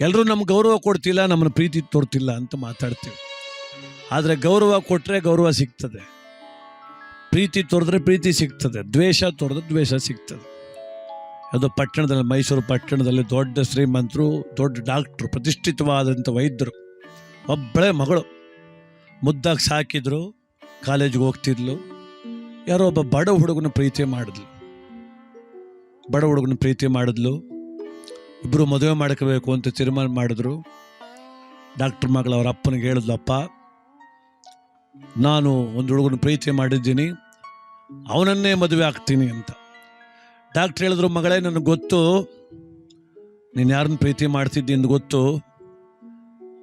ಎಲ್ಲರೂ ನಮ್ಗೆ ಗೌರವ ಕೊಡ್ತಿಲ್ಲ, ನಮ್ಮನ್ನು ಪ್ರೀತಿ ತೋರ್ತಿಲ್ಲ ಅಂತ ಮಾತಾಡ್ತೀವಿ. ಆದರೆ ಗೌರವ ಕೊಟ್ಟರೆ ಗೌರವ ಸಿಗ್ತದೆ. ಪ್ರೀತಿ ತೋರಿದ್ರೆ ಪ್ರೀತಿ ಸಿಗ್ತದೆ. ದ್ವೇಷ ತೋರಿದ್ರೆ ದ್ವೇಷ ಸಿಗ್ತದೆ. ಅದು ಪಟ್ಟಣದಲ್ಲಿ, ಮೈಸೂರು ಪಟ್ಟಣದಲ್ಲಿ ದೊಡ್ಡ ಶ್ರೀಮಂತರು, ದೊಡ್ಡ ಡಾಕ್ಟ್ರು, ಪ್ರತಿಷ್ಠಿತವಾದಂಥ ವೈದ್ಯರು. ಒಬ್ಬಳೇ ಮಗಳು. ಮುದ್ದಾಗಿ ಸಾಕಿದ್ರು, ಕಾಲೇಜಿಗೆ ಹೋಗ್ತಿದ್ಲು. ಯಾರೋ ಒಬ್ಬ ಬಡ ಹುಡುಗನ ಪ್ರೀತಿ ಮಾಡಿದ್ಲು. ಬಡ ಹುಡುಗನ ಪ್ರೀತಿ ಮಾಡಿದ್ಲು. ಇಬ್ಬರು ಮದುವೆ ಮಾಡ್ಕೋಬೇಕು ಅಂತ ತೀರ್ಮಾನ ಮಾಡಿದ್ರು. ಡಾಕ್ಟರ್ ಮಗಳು ಅವರ ಅಪ್ಪನಿಗೆ ಹೇಳಿದ್ಲಪ್ಪ, ನಾನು ಒಂದು ಹುಡುಗನ ಪ್ರೀತಿ ಮಾಡಿದ್ದೀನಿ, ಅವನನ್ನೇ ಮದುವೆ ಆಗ್ತೀನಿ ಅಂತ. ಡಾಕ್ಟ್ರ್ ಹೇಳಿದ್ರು, ಮಗಳೇ, ನನಗೆ ಗೊತ್ತು, ನೀನು ಯಾರನ್ನ ಪ್ರೀತಿ ಮಾಡ್ತಿದ್ದಿ ಅಂತ ಗೊತ್ತು.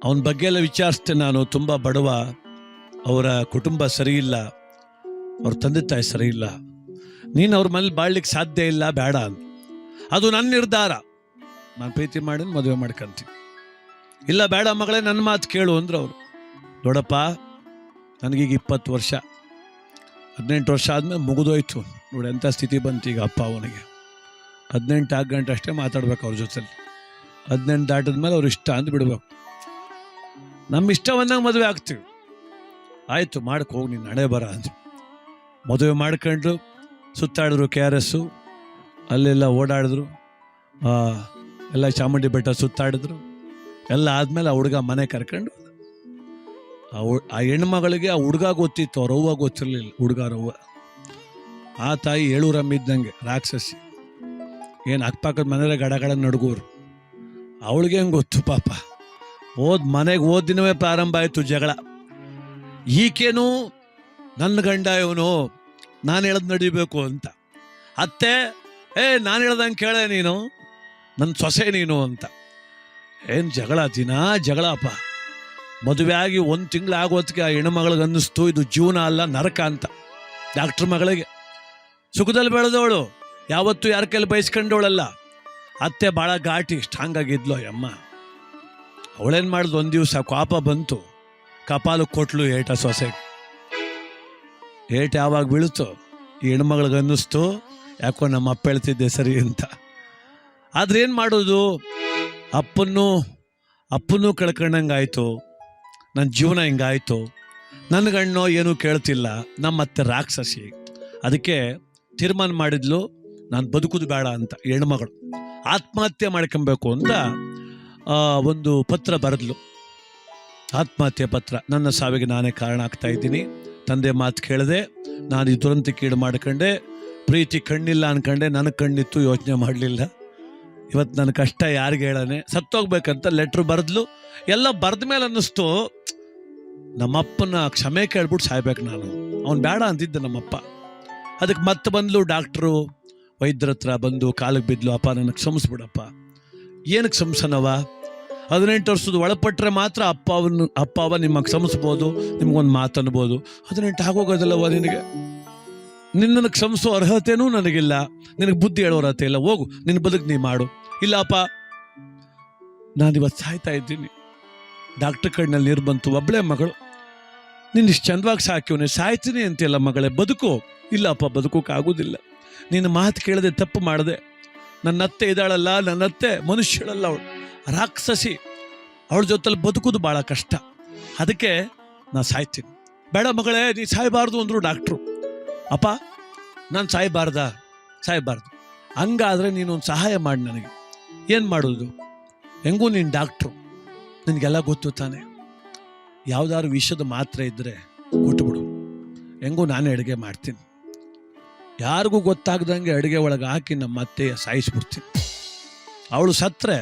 ಅವನ ಬಗ್ಗೆ ಎಲ್ಲ ವಿಚಾರಿಸ್ತೆ ನಾನು, ತುಂಬ ಬಡವ, ಅವರ ಕುಟುಂಬ ಸರಿಯಿಲ್ಲ, ಅವ್ರ ತಂದೆ ತಾಯಿ ಸರಿಯಿಲ್ಲ. ನೀನು ಅವ್ರ ಮನೇಲಿ ಬಾಳ್ಲಿಕ್ಕೆ ಸಾಧ್ಯ ಇಲ್ಲ, ಬೇಡ ಅಂತ. ಅದು ನನ್ನ ನಿರ್ಧಾರ. ನಾನು ಪ್ರೀತಿ ಮಾಡಿ ಮದುವೆ ಮಾಡ್ಕೊಂತೀನಿ. ಇಲ್ಲ ಬೇಡ ಮಗಳೇ ನನ್ನ ಮಾತು ಕೇಳು ಅಂದ್ರೆ ಅವರು. ದೊಡ್ಡಪ್ಪ ನನಗೀಗ ಇಪ್ಪತ್ತು ವರ್ಷ. ಹದಿನೆಂಟು ವರ್ಷ ಆದಮೇಲೆ ಮುಗಿದೋಯ್ತು. ನೋಡಿ ಎಂಥ ಸ್ಥಿತಿ ಬಂತು ಈಗ ಅಪ್ಪ ಅವನಿಗೆ. ಹದಿನೆಂಟು ಆಗ ಗಂಟೆ ಅಷ್ಟೇ ಮಾತಾಡ್ಬೇಕು ಅವ್ರ ಜೊತೆಲಿ. ಹದಿನೆಂಟು ದಾಟಿದ ಮೇಲೆ ಅವ್ರು ಇಷ್ಟ ಅಂತ ಬಿಡ್ಬೇಕು. ನಮ್ಮ ಇಷ್ಟ ಬಂದಂಗೆ ಮದುವೆ ಆಗ್ತೀವಿ. ಆಯಿತು ಮಾಡಕ್ಕೆ ಹೋಗಿ, ನೀನು ನಡೆ ಬರ ಅಂತ ಮದುವೆ ಮಾಡ್ಕೊಂಡು ಸುತ್ತಾಡಿದ್ರು ಕೆ ಆರ್ ಎಸ್ಸು, ಅಲ್ಲೆಲ್ಲ ಓಡಾಡಿದ್ರು. ಎಲ್ಲ ಚಾಮುಂಡಿ ಬೆಟ್ಟ ಸುತ್ತಾಡಿದ್ರು. ಎಲ್ಲ ಆದಮೇಲೆ ಆ ಹುಡುಗ ಮನೆ ಕರ್ಕೊಂಡು ಆ ಹೆಣ್ಮಗಳಿಗೆ ಆ ಹುಡುಗ ಗೊತ್ತಿತ್ತು, ಅವ್ರ ಗೊತ್ತಿರಲಿಲ್ಲ ಹುಡುಗ ರವ್ವ ಆ ತಾಯಿ ಏಳೂರಮ್ಮ ಇದ್ದಂಗೆ, ರಾಕ್ಷಸಿ. ಏನು ಅಕ್ಕಪಕ್ಕದ ಮನೇಲೆ ಗಡಗಡ ಗಡ ನಡ್ಗೋರು. ಅವಳಿಗೆ ಹೆಂಗೆ ಗೊತ್ತು ಪಾಪ. ಓದ್ ಮನೆಗೆ ಓದ್ ದಿನವೇ ಪ್ರಾರಂಭ ಆಯಿತು ಜಗಳ. ಈಕೇನು ನನ್ನ ಗಂಡ ಇವನು, ನಾನು ಹೇಳದ್ ನಡಿಬೇಕು ಅಂತ. ಅತ್ತೆ, ಏ ನಾನು ಹೇಳ್ದಂಗೆ ಕೇಳೆ ನೀನು. ನನ್ನ ಸೊಸೆ ನೀನು ಅಂತ. ಏನು ಜಗಳ, ದಿನ ಜಗಳಪ್ಪ ಮದುವೆ ಆಗಿ ಒಂದು ತಿಂಗಳು ಆಗೋತ್ತಿಗೆ ಆ ಹೆಣ್ಮಗಳಿಗೆ ಅನ್ನಿಸ್ತು, ಇದು ಜೀವನ ಅಲ್ಲ, ನರಕ ಅಂತ. ಡಾಕ್ಟ್ರ್ ಮಗಳಿಗೆ, ಸುಖದಲ್ಲಿ ಬೆಳೆದವಳು, ಯಾವತ್ತೂ ಯಾರ ಕೈಲಿ ಬಯಸ್ಕೊಂಡವಳಲ್ಲ. ಅತ್ತೆ ಭಾಳ ಘಾಟಿ ಸ್ಟ್ರಾಂಗ್ ಆಗಿದ್ಲು ಅಮ್ಮ ಅವಳೇನು ಮಾಡಿದ್ಲು ಒಂದು ದಿವಸ ಕೋಪ ಬಂತು. ಕಪಾಲು ಕೊಟ್ಲು ಏಟ ಸೊಸೆಗೆ ಏಟ ಯಾವಾಗ ಬೀಳ್ತು? ಈ ಹೆಣ್ಮಗಳಿಗೆ ಅನ್ನಿಸ್ತು, ಯಾಕೋ ನಮ್ಮ ಅಪ್ಪ ಹೇಳ್ತಿದ್ದೆ ಸರಿ ಅಂತ. ಆದ್ರೆ ಏನು ಮಾಡೋದು? ಅಪ್ಪನ್ನು, ಅಪ್ಪನ್ನೂ ಕಳ್ಕೊಂಡಂಗಾಯ್ತು ನನ್ನ ಜೀವನ ಹಿಂಗಾಯ್ತು. ನನ್ನ ಗಣ್ಣೋ ಏನೂ ಕೇಳ್ತಿಲ್ಲ. ನಮ್ಮ ಅತ್ತೆ ರಾಕ್ಷಸಿ. ಅದಕ್ಕೆ ತೀರ್ಮಾನ ಮಾಡಿದ್ಲು, ನಾನು ಬದುಕುದು ಬೇಡ ಅಂತ ಹೆಣ್ಮಗಳು. ಆತ್ಮಹತ್ಯೆ ಮಾಡ್ಕೊಬೇಕು ಅಂತ ಒಂದು ಪತ್ರ ಬರೆದ್ಲು. ಆತ್ಮಹತ್ಯೆ ಪತ್ರ. ನನ್ನ ಸಾವಿಗೆ ನಾನೇ ಕಾರಣ ಆಗ್ತಾ ಇದ್ದೀನಿ. ತಂದೆ ಮಾತು ಕೇಳಿದೆ, ನಾನು ಈ ದುರಂತಕ್ಕೀಡು ಮಾಡ್ಕೊಂಡೆ, ಪ್ರೀತಿ ಕಣ್ಣಿಲ್ಲ ಅನ್ಕೊಂಡೆ ನನಗೆ ಕಣ್ಣಿತ್ತು ಯೋಚನೆ ಮಾಡಲಿಲ್ಲ. ಇವತ್ತು ನನ್ನ ಕಷ್ಟ ಯಾರಿಗೆ ಹೇಳನೆ ಸತ್ತೋಗ್ಬೇಕಂತ ಲೆಟ್ರ್ ಬರೆದ್ಲು. ಎಲ್ಲ ಬರೆದ ಮೇಲೆ ಅನ್ನಿಸ್ತು, ನಮ್ಮಪ್ಪನ ಕ್ಷಮೆ ಕೇಳ್ಬಿಟ್ಟು ಸಾಯ್ಬೇಕು ನಾನು. ಅವ್ನು ಬೇಡ ಅಂತಿದ್ದೆ ನಮ್ಮಪ್ಪ. ಅದಕ್ಕೆ ಮತ್ತೆ ಬಂದ್ಲು ಡಾಕ್ಟ್ರು ವೈದ್ಯರ ಹತ್ರ ಬಂದು ಕಾಲಿಗೆ ಬಿದ್ಲು, ಅಪ್ಪ, ನನಗೆ ಕ್ಷಮಿಸ್ಬಿಡಪ್ಪ. ಏನಕ್ಕೆ ಕ್ಷಮಿಸನವ ಹದಿನೆಂಟು ವರ್ಷದ ಒಳಪಟ್ಟರೆ ಮಾತ್ರ ಅಪ್ಪ ಅವನು ಅಪ್ಪ ಅವ ನಿಮಗೆ ಕ್ಷಮಿಸ್ಬೋದು, ನಿಮ್ಗೊಂದು ಮಾತನ್ಬೋದು. ಹದಿನೆಂಟು ಆಗೋಗೋದಲ್ಲವ ನಿನಗೆ. ನಿನ್ನನ್ನು ಕ್ಷಮಿಸೋ ಅರ್ಹತೆನೂ ನನಗಿಲ್ಲ. ನಿನಗೆ ಬುದ್ಧಿ ಹೇಳೋ ಅರ್ಹತೆ ಇಲ್ಲ. ಹೋಗು, ನಿನ್ನ ಬದುಕು ನೀ ಮಾಡು. ಇಲ್ಲಪ್ಪ, ನಾನು ಇವತ್ತು ಸಾಯ್ತಾ ಇದ್ದೀನಿ. ಡಾಕ್ಟರ್ ಕಣ್ಣಲ್ಲಿ ನೀರು ಬಂತು. ಒಬ್ಬಳೇ ಮಗಳು. ನೀನು ಇಷ್ಟು ಚಂದವಾಗಿ ಸಾಕಿವನೆ ಸಾಯ್ತೀನಿ ಅಂತಿಲ್ಲ ಮಗಳೇ, ಬದುಕು. ಇಲ್ಲಪ್ಪ ಬದುಕೋಕ್ಕಾಗೋದಿಲ್ಲ ನಿನ್ನ ಮಾತು ಕೇಳದೆ, ತಪ್ಪು ಮಾಡಿದೆ. ನನ್ನ ಅತ್ತೆ ಇದ್ದಾಳಲ್ಲ, ನನ್ನ ಅತ್ತೆ ಮನುಷ್ಯಳಲ್ಲ ಅವಳು. ರಾಕ್ಷಸಿ. ಅವಳ ಜೊತೆಲಿ ಬದುಕೋದು ಭಾಳ ಕಷ್ಟ. ಅದಕ್ಕೆ ನಾ ಸಾಯ್ತೀನಿ. ಬೇಡ ಮಗಳೇ, ನೀ ಸಾಯಬಾರ್ದು ಅಂದರು ಡಾಕ್ಟ್ರು. ಅಪ್ಪ, ನಾನು ಸಾಯಬಾರ್ದ ಸಾಯಬಾರ್ದು ಹಂಗಾದ್ರೆ ನೀನೊಂದು ಸಹಾಯ ಮಾಡಿ ನನಗೆ. ಏನು ಮಾಡೋದು? ಹೆಂಗೂ ನೀನು ಡಾಕ್ಟ್ರು ನಿನಗೆಲ್ಲ ಗೊತ್ತು ತಾನೆ. ಯಾವುದಾದ್ರು ವಿಷದ ಮಾತ್ರೆ ಇದ್ದರೆ ಕೊಟ್ಬಿಡು ಹೆಂಗೂ ನಾನೇ ಅಡುಗೆ ಮಾಡ್ತೀನಿ. ಯಾರಿಗೂ ಗೊತ್ತಾಗ್ದಂಗೆ ಅಡುಗೆ ಒಳಗೆ ಹಾಕಿ ನಮ್ಮ ಅತ್ತೆ ಸಾಯಿಸ್ಬಿಡ್ತೀನಿ. ಅವಳು ಸತ್ತರೆ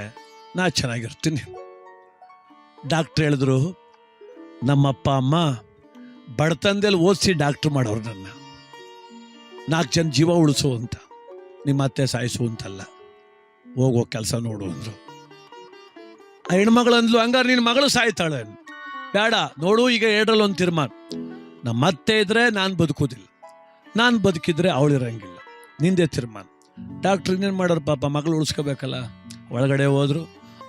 ನಾ ಚೆನ್ನಾಗಿರ್ತೀನಿ. ಡಾಕ್ಟ್ರ್ ಹೇಳಿದ್ರು, ನಮ್ಮಪ್ಪ, ಅಮ್ಮ, ಬಡತನದಲ್ಲಿ ಓದಿಸಿ ಡಾಕ್ಟ್ರ್ ಮಾಡೋರು ನನ್ನ. ನಾಲ್ಕು ಜನ ಜೀವ ಉಳಿಸು ಅಂತ. ನಿಮ್ಮ ಅತ್ತೆ ಸಾಯಿಸು ಅಂತಲ್ಲ. ಹೋಗೋ ಕೆಲಸ ನೋಡು ಅಂದರು. ಆ ಹೆಣ್ಮಗಳು ಅಂದ್ಲು ಹಂಗಾರೆ ನಿನ್ನ ಮಗಳು ಸಾಯ್ತಾಳೆ. ಬೇಡ, ನೋಡು, ಈಗ ಎರಡರಲ್ಲಿ ಒಂದು ತೀರ್ಮಾನ. ನಮ್ಮ ಅತ್ತೆ ಇದ್ರೆ ನಾನು ಬದುಕೋದಿಲ್ಲ. ನಾನು ಬದುಕಿದ್ರೆ ಅವಳಿರಂಗಿಲ್ಲ ನಿಂದೆ ತೀರ್ಮಾನ. ಡಾಕ್ಟ್ರ್ ಇನ್ನೇನು ಮಾಡೋರು ಪಾಪ, ಮಗಳು ಉಳಿಸ್ಕೋಬೇಕಲ್ಲ. ಒಳಗಡೆ ಹೋದ್ರು,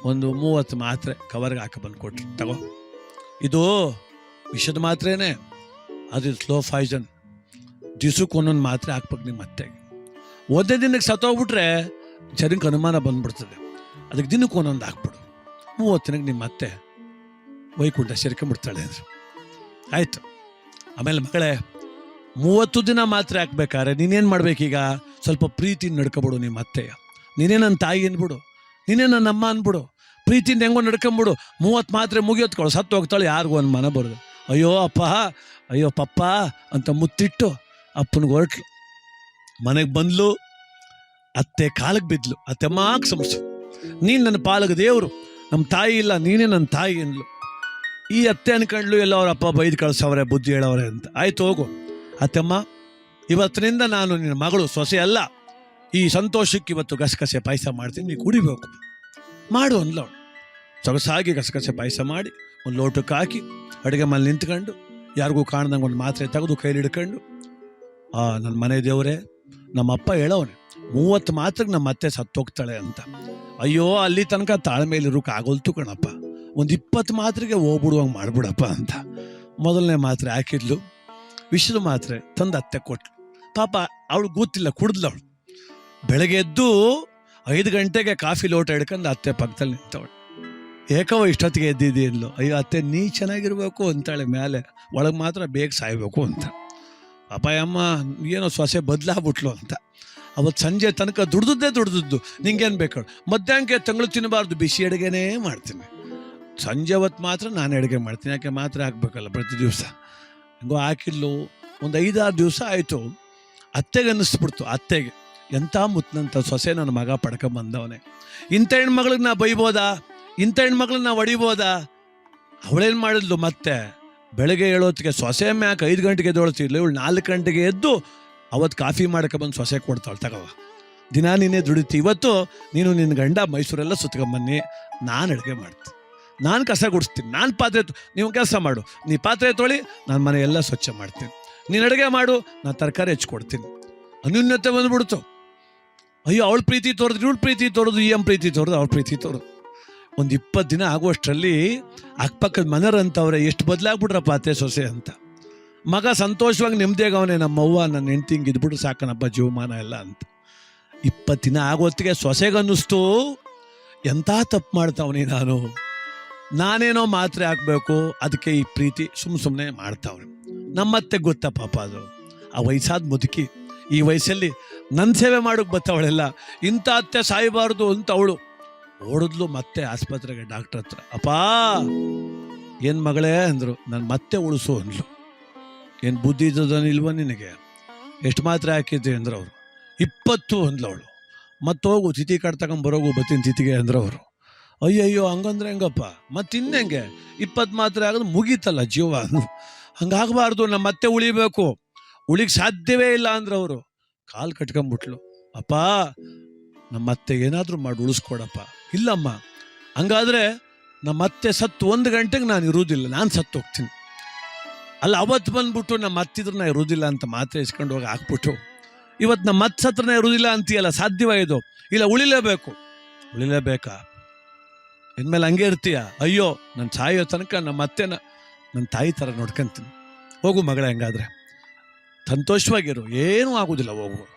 ಒಂದು ಮೂವತ್ತು ಮಾತ್ರೆ ಕವರ್ಗೆ ಹಾಕಿ ಬಂದು ಕೊಟ್ರು, ತಗೋ. ಇದು ವಿಷದ ಮಾತ್ರೆನೇ. ಅದು ಸ್ಲೋ ಫಾಯ್ಸನ್ ದಿವ್ಸಕ್ಕೆ ಒಂದೊಂದು ಮಾತ್ರೆ ಹಾಕ್ಬೇಕು ನಿಮ್ಮ ಅತ್ತೆಗೆ. ಒಂದೇ ದಿನಕ್ಕೆ ಸತ್ತೋಗ್ಬಿಟ್ರೆ ಜನಕ್ಕೆ ಅನುಮಾನ ಬಂದ್ಬಿಡ್ತದೆ. ಅದಕ್ಕೆ ದಿನಕ್ಕೆ ಒಂದೊಂದು ಹಾಕ್ಬಿಡು. ದಿನಕ್ಕೆ ನಿಮ್ಮ ಅತ್ತೆ ವೈಕುಂಠ ಸೇರ್ಕೊಂಡ್ಬಿಡ್ತಾಳೆ ಅಂದ್ರೆ. ಆಯಿತು. ಆಮೇಲೆ ಮಗಳೇ, ಮೂವತ್ತು ದಿನ ಮಾತ್ರ ಹಾಕ್ಬೇಕಾದ್ರೆ ನೀನೇನು ಮಾಡ್ಬೇಕೀಗ? ಸ್ವಲ್ಪ ಪ್ರೀತಿ ನಡ್ಕೊಬಿಡು ನಿಮ್ಮ ಅತ್ತೆಯ. ನೀನೇ ನನ್ನ ತಾಯಿ ಅಂದ್ಬಿಡು. ನೀನೇ ನನ್ನ ಅಮ್ಮ ಅಂದ್ಬಿಡು. ಪ್ರೀತಿಯಿಂದ ಹೆಂಗೋ ನಡ್ಕೊಂಬಿಡು. ಮೂವತ್ತು ಮಾತ್ರೆ ಮುಗಿಯೋತ್ಕೊಳ್ಳು ಸತ್ತು ಹೋಗ್ತಾಳೆ ಯಾರಿಗೂ ಒಂದು ಮನ ಬರೋದು ಅಯ್ಯೋ ಅಪ್ಪ, ಅಯ್ಯೋ ಪಪ್ಪ ಅಂತ ಮುತ್ತಿಟ್ಟು ಅಪ್ಪನಿಗೆ ಹೊರಟ್ಲು ಮನೆಗೆ ಬಂದ್ಲು, ಅತ್ತೆ ಕಾಲಕ್ಕೆ ಬಿದ್ಲು, ಅತ್ತೆ ಮಾಕ್ ಸಮಸ್ಯೆ. ನೀನು ನನ್ನ ಪಾಲಕ ದೇವರು ನಮ್ಮ ತಾಯಿ ಇಲ್ಲ, ನೀನೇ ನನ್ನ ತಾಯಿ ಅಂದ್ಲು. ಈ ಅತ್ತೆ ಅನ್ಕೊಂಡ್ಲು, ಎಲ್ಲ ಅವ್ರ ಅಪ್ಪ ಬೈದು ಕಳ್ಸವ್ರೆ, ಬುದ್ಧಿ ಹೇಳವ್ರೆ ಅಂತ. ಆಯ್ತು, ಹೋಗು. ಅತ್ತಮ್ಮ ಇವತ್ತಿನಿಂದ ನಾನು ನಿನ್ನ ಮಗಳು, ಸೊಸೆ ಅಲ್ಲ. ಈ ಸಂತೋಷಕ್ಕೆ ಇವತ್ತು ಗಸಗಸೆ ಪಾಯಸ ಮಾಡ್ತೀನಿ ನೀನು ಕುಡಿಬೇಕು. ಮಾಡು ಅಂದ್ಲು ಸೊಗಸಾಗಿ ಗಸಗಸೆ ಪಾಯಸ ಮಾಡಿ, ಒಂದು ಲೋಟಕ್ಕೆ ಹಾಕಿ, ಅಡುಗೆ ಮನೆ ನಿಂತ್ಕೊಂಡು, ಯಾರಿಗೂ ಕಾಣ್ದಂಗೆ ಒಂದು ಮಾತ್ರೆ ತೆಗೆದು ಕೈಲಿ ಹಿಡ್ಕೊಂಡು ಆ ನನ್ನ ಮನೆ ದೇವರೇ, ನಮ್ಮ ಅಪ್ಪ ಹೇಳೋನೆ ಮೂವತ್ತು ಮಾತ್ರಕ್ಕೆ ನಮ್ಮ ಅತ್ತೆ ಸತ್ತೋಗ್ತಾಳೆ ಅಂತ. ಅಯ್ಯೋ, ಅಲ್ಲಿ ತನಕ ತಾಳ್ಮೇಲಿರೋಕೆ ಆಗೋಲ್ತು ಕಣಪ್ಪ. ಒಂದು ಇಪ್ಪತ್ತು ಮಾತ್ರೆಗೆ ಹೋಗ್ಬಿಡುವಂಗೆ ಮಾಡ್ಬಿಡಪ್ಪ ಅಂತ. ಮೊದಲನೇ ಮಾತ್ರೆ ಹಾಕಿದ್ಲು. ವಿಷದ ಮಾತ್ರೆ ತಂದು ಅತ್ತೆ ಕೊಟ್ಲು. ಪಾಪ ಅವಳು ಗೊತ್ತಿಲ್ಲ, ಕುಡ್ದ್ಲು ಅವಳು. ಬೆಳಗ್ಗೆ ಎದ್ದು ಐದು ಗಂಟೆಗೆ ಕಾಫಿ ಲೋಟ ಹಿಡ್ಕೊಂಡು ಅತ್ತೆ ಪಕ್ಕದಲ್ಲಿ ನಿಂತವಳು. ಏಕವ ಇಷ್ಟೊತ್ತಿಗೆ ಎದ್ದಿದ್ದಿ ಅಯ್ಯೋ, ಅತ್ತೆ ನೀ ಚೆನ್ನಾಗಿರ್ಬೇಕು ಅಂತಾಳೆ ಮೇಲೆ ಒಳಗೆ ಮಾತ್ರ ಬೇಗ ಸಾಯ್ಬೇಕು ಅಂತ. ಪಾಪ ಅಮ್ಮ, ಏನೋ ಸೊಸೆ ಬದಲಾಗ್ಬಿಟ್ಲು ಅಂತ. ಅವತ್ತು ಸಂಜೆ ತನಕ ದುಡ್ದದ್ದೇ ದುಡ್ದದ್ದು. ನಿಂಗೇನು ಬೇಕು? ಮಧ್ಯಾಹ್ನಕ್ಕೆ ತಂಗಳು ತಿನ್ನಬಾರ್ದು. ಬಿಸಿ ಅಡುಗೆನೇ ಮಾಡ್ತೀನಿ. ಸಂಜೆ ಹೊತ್ತು ಮಾತ್ರ ನಾನು ಅಡುಗೆ ಮಾಡ್ತೀನಿ. ಯಾಕೆ ಮಾತ್ರ ಹಾಕ್ಬೇಕಲ್ಲ ಪ್ರತಿ ದಿವಸ? ಹಂಗೋ ಹಾಕಿಲ್ಲು ಒಂದು ಐದಾರು ದಿವಸ ಆಯಿತು. ಅತ್ತೆಗೆ ಅನ್ನಿಸ್ಬಿಡ್ತು. ಅತ್ತೆಗೆ. ಎಂಥ ಮುತ್ತಿನಂಥ ಸೊಸೆ ನನ್ನ ಮಗ ಪಡ್ಕೊಂಬಂದವನೇ ಇಂಥ ಹೆಣ್ಮಗಳಿಗೆ ನಾ ಬೈಬೋದಾ? ಇಂಥ ಹೆಣ್ಮಗಳನ್ನ ನಾ ಹೊಡಿಬೋದಾ? ಅವಳೇನು ಮಾಡಿದ್ಲು ಮತ್ತೆ? ಬೆಳಗ್ಗೆ ಏಳೋತ್ತಿಗೆ ಸೊಸೆ ಮ್ಯಾಕೆ ಐದು ಗಂಟೆಗೆ ಎದ್ದೊಳ್ತಿದ್ಲು ಇವಳು ನಾಲ್ಕು ಗಂಟೆಗೆ ಎದ್ದು ಅವತ್ತು ಕಾಫಿ ಮಾಡ್ಕೊಬಂದು ಸೊಸೆ ಕೊಡ್ತಾಳೆ ತಗವ ದಿನ ನೀನೇ ದುಡಿತಿ, ಇವತ್ತು ನೀನು ನಿನ್ನ ಗಂಡ ಮೈಸೂರೆಲ್ಲ ಸುತ್ಕೊಂಬನ್ನಿ, ನಾನು ಅಡುಗೆ ಮಾಡ್ತೀನಿ. ನಾನು ಕಸ ಗುಡಿಸ್ತೀನಿ, ನಾನು ಪಾತ್ರೆ ನೀವು ಕೆಲಸ ಮಾಡು. ನೀ ಪಾತ್ರೆ ತೊಳಿ, ನಾನು ಮನೆ ಎಲ್ಲ ಸ್ವಚ್ಛ ಮಾಡ್ತೀನಿ. ನೀನು ಅಡುಗೆ ಮಾಡು, ನಾನು ತರಕಾರಿ ಹೆಚ್ಚಿಕೊಡ್ತೀನಿ ಅನ್ಯೂನ್ಯತೆ ಬಂದ್ಬಿಡ್ತು. ಅಯ್ಯೋ, ಅವಳ ಪ್ರೀತಿ ತೋರಿದ್ರು ಇವಳು ಪ್ರೀತಿ ತೋರೋದು, ಈ ಎಂ ಪ್ರೀತಿ ತೋರೋದು, ಅವಳ ಪ್ರೀತಿ ತೋರೋದು. ಒಂದು ಇಪ್ಪತ್ತು ದಿನ ಆಗುವಷ್ಟರಲ್ಲಿ ಅಕ್ಕಪಕ್ಕದ ಮನರಂತವ್ರೆ, ಎಷ್ಟು ಬದಲಾಗ್ಬಿಟ್ರಪ್ಪ ಅತ್ತೆ ಸೊಸೆ ಅಂತ. ಮಗ ಸಂತೋಷವಾಗಿ ನೆಮ್ಮದಿಯಾಗವನೇ, ನಮ್ಮ ನಮ್ಮವ್ವ ನನ್ನ ಹೆಂಡ್ತಿ ಹಿಂಗೆ ಇದ್ಬಿಟ್ಟು ಸಾಕನಪ್ಪ ಜೀವಮಾನ ಎಲ್ಲ ಅಂತ. ಇಪ್ಪತ್ತು ದಿನ ಆಗೋತ್ತಿಗೆ ಸೊಸೆಗನ್ನಿಸ್ತು ಎಂಥ ತಪ್ಪು ಮಾಡ್ತಾವನಿ ನಾನು? ನಾನೇನೋ ಮಾತ್ರೆ ಹಾಕಬೇಕು ಅದಕ್ಕೆ ಈ ಪ್ರೀತಿ ಸುಮ್ಮ ಸುಮ್ಮನೆ ಮಾಡ್ತಾವ್ರೆ ನಮ್ಮತ್ತೆ ಗೊತ್ತಾ ಪಾಪ ಅದು. ಆ ವಯಸ್ಸಾದ ಮುದುಕಿ, ಈ ವಯಸ್ಸಲ್ಲಿ ನನ್ನ ಸೇವೆ ಮಾಡೋಕೆ ಬತ್ತವಳೆಲ್ಲ, ಇಂಥ ಅತ್ತೆ ಸಾಯಬಾರ್ದು ಅಂತ ಅವಳು ಓಡಿದ್ಲು ಮತ್ತೆ ಆಸ್ಪತ್ರೆಗೆ ಡಾಕ್ಟರ್ ಹತ್ರ. ಅಪ್ಪಾ, ಏನು ಮಗಳೇ ಅಂದರು, ನಾನು ಮತ್ತೆ ಉಳಿಸು ಅಂದ್ಲು ಏನು ಬುದ್ಧಿ ಇಲ್ವ ನಿನಗೆ? ಎಷ್ಟು ಮಾತ್ರೆ ಹಾಕಿದ್ದೆ ಅಂದ್ರು ಅವರು. ಇಪ್ಪತ್ತು ಅಂದ್ಲು ಅವಳು. ಮತ್ತೆ ಹೋಗು, ತಿಥಿ ಕಾರ್ಡ್ ತಗೊಂಡ್ ಬತ್ತಿನ ತಿಥಿಗೆ ಅಂದ್ರು ಅವರು. ಅಯ್ಯಯ್ಯೋ, ಹಂಗಂದ್ರೆ ಹೆಂಗಪ್ಪ? ಮತ್ತೆ ಇನ್ನೆಂಗೆ ಇಪ್ಪತ್ತು ಮಾತ್ರೆ ಆಗೋದು ಮುಗೀತಲ್ಲ ಜೀವ. ಹಂಗಾಗಬಾರ್ದು ನಮ್ಮ ಮತ್ತೆ ಉಳಿಬೇಕು. ಉಳಿಕ್ ಸಾಧ್ಯವೇ ಇಲ್ಲ ಅಂದ್ರೆ ಅವರು. ಕಾಲು ಕಟ್ಕೊಂಬಿಟ್ಲು ಅಪ್ಪ ನಮ್ಮ ಮತ್ತೆ ಏನಾದರೂ ಮಾಡಿ, ಉಳಿಸ್ಕೊಡಪ್ಪ. ಇಲ್ಲಮ್ಮ, ಹಂಗಾದ್ರೆ ನಮ್ಮ ಅತ್ತೆ ಸತ್ತು ಒಂದು ಗಂಟೆಗೆ ನಾನು ಇರುವುದಿಲ್ಲ, ನಾನು ಸತ್ತು ಹೋಗ್ತೀನಿ. ಅಲ್ಲ, ಅವತ್ತು ಬಂದ್ಬಿಟ್ಟು ನಮ್ಮ ಅತ್ತಿದ್ರು ನಾ ಇರುವುದಿಲ್ಲ ಅಂತ ಮಾತ್ರೆ ಇಸ್ಕೊಂಡು ಹೋಗಿ ಹಾಕ್ಬಿಟ್ಟು, ಇವತ್ತು ನಮ್ಮ ಅತ್ತೆ ಸತ್ರನ ಇರುವುದಿಲ್ಲ ಅಂತೀಯಲ್ಲ ಸಾಧ್ಯವ ಇಲ್ಲ, ಉಳಿಲೇಬೇಕು. ಉಳಿಲೇಬೇಕಾ? ಇನ್ಮೇಲೆ ಹಂಗೆ ಇರ್ತೀಯ? ಅಯ್ಯೋ ನನ್ನ ಸಾಯೋ ತನಕ ನಮ್ಮ ಅತ್ತೆನ ನನ್ನ ತಾಯಿ ಥರ ನೋಡ್ಕೊಂತೀನಿ. ಹೋಗು ಮಗಳೇ, ಹೆಂಗಾದ್ರೆ. ಸಂತೋಷವಾಗಿರು. ಏನೂ ಆಗೋದಿಲ್ಲ ಹೋಗು.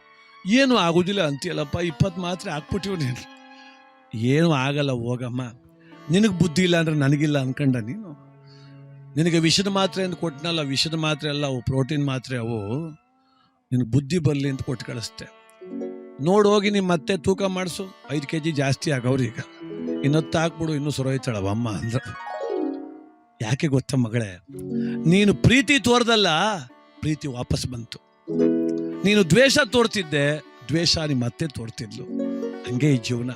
ಏನೂ ಆಗೋದಿಲ್ಲ ಅಂತೀಯಲ್ಲಪ್ಪ, ಇಪ್ಪತ್ತು ಮಾತ್ರೆ ಹಾಕ್ಬಿಟ್ಟಿವ್ ನೀನು. ಏನೂ ಆಗಲ್ಲ ಹೋಗಮ್ಮ. ನಿನಗೆ ಬುದ್ಧಿ ಇಲ್ಲ ಅಂದ್ರೆ ನನಗಿಲ್ಲ ಅನ್ಕಂಡ ನೀನು? ನಿನಗೆ ವಿಷದ ಮಾತ್ರೆ ಅಂತ ಕೊಟ್ಟನಲ್ಲ ವಿಷದ ಮಾತ್ರೆ ಅಲ್ಲ, ಅವು ಪ್ರೋಟೀನ್ ಮಾತ್ರೆ ಅವು. ನಿನಗೆ ಬುದ್ಧಿ ಬರಲಿ ಅಂತ ಕೊಟ್ಟು ಕಳಿಸ್ತೆ ನೋಡಿ ಹೋಗಿ ನಿಮ್ಮ ಮತ್ತೆ ತೂಕ ಮಾಡಿಸು. ಐದು ಕೆ ಜಿ ಜಾಸ್ತಿ ಆಗವ್ರೀಗ ಇನ್ನೊತ್ತು ಹಾಕ್ಬಿಡು, ಇನ್ನೂ ಸುರೋಯ್ತಾಳವ ಅಮ್ಮ ಅಂದ್ರೆ. ಯಾಕೆ ಗೊತ್ತ ಮಗಳೇ? ನೀನು ಪ್ರೀತಿ ತೋರ್ದಲ್ಲ, ಪ್ರೀತಿ ವಾಪಸ್ ಬಂತು. ನೀನು ದ್ವೇಷ ತೋರ್ತಿದ್ದೆ, ದ್ವೇಷ ನಿಮ್ಮ ಮತ್ತೆ ತೋರ್ತಿದ್ಲು. ಹಂಗೆ ಈ ಜೀವನ.